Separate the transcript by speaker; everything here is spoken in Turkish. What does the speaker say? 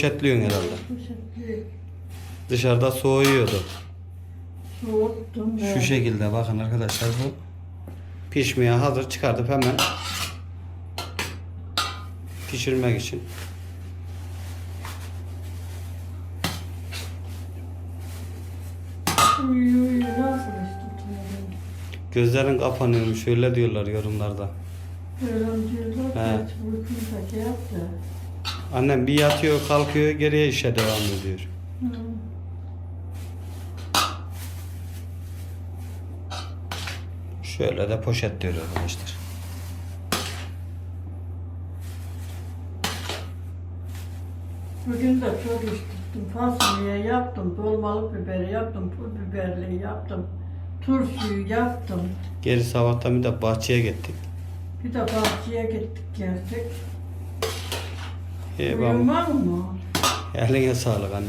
Speaker 1: Poşetliyorsun herhalde.
Speaker 2: Poşetli
Speaker 1: Dışarıda soğuyordu.
Speaker 2: soğuttum.
Speaker 1: Şu şekilde bakın arkadaşlar bu pişmeye hazır çıkartıp hemen pişirmek için. Gözlerin kapanıyormuş öyle diyorlar yorumlarda.
Speaker 2: Öğrenciler
Speaker 1: He.
Speaker 2: kaç uykundaki yaptı.
Speaker 1: Annem bir yatıyor kalkıyor geriye işe devam ediyor. Şöyle de poşetliyor arkadaşlar.
Speaker 2: Bugün de çok iş tuttum. Fasulye yaptım, dolmalık biberi yaptım, pul biberli yaptım. Turşuyu yaptım.
Speaker 1: Geri sabahtan bir de bahçeye gittik.
Speaker 2: Bir de bahçeye gittik geldik.
Speaker 1: Eyvallah.
Speaker 2: Uyuman mı?
Speaker 1: Eline sağlık anne.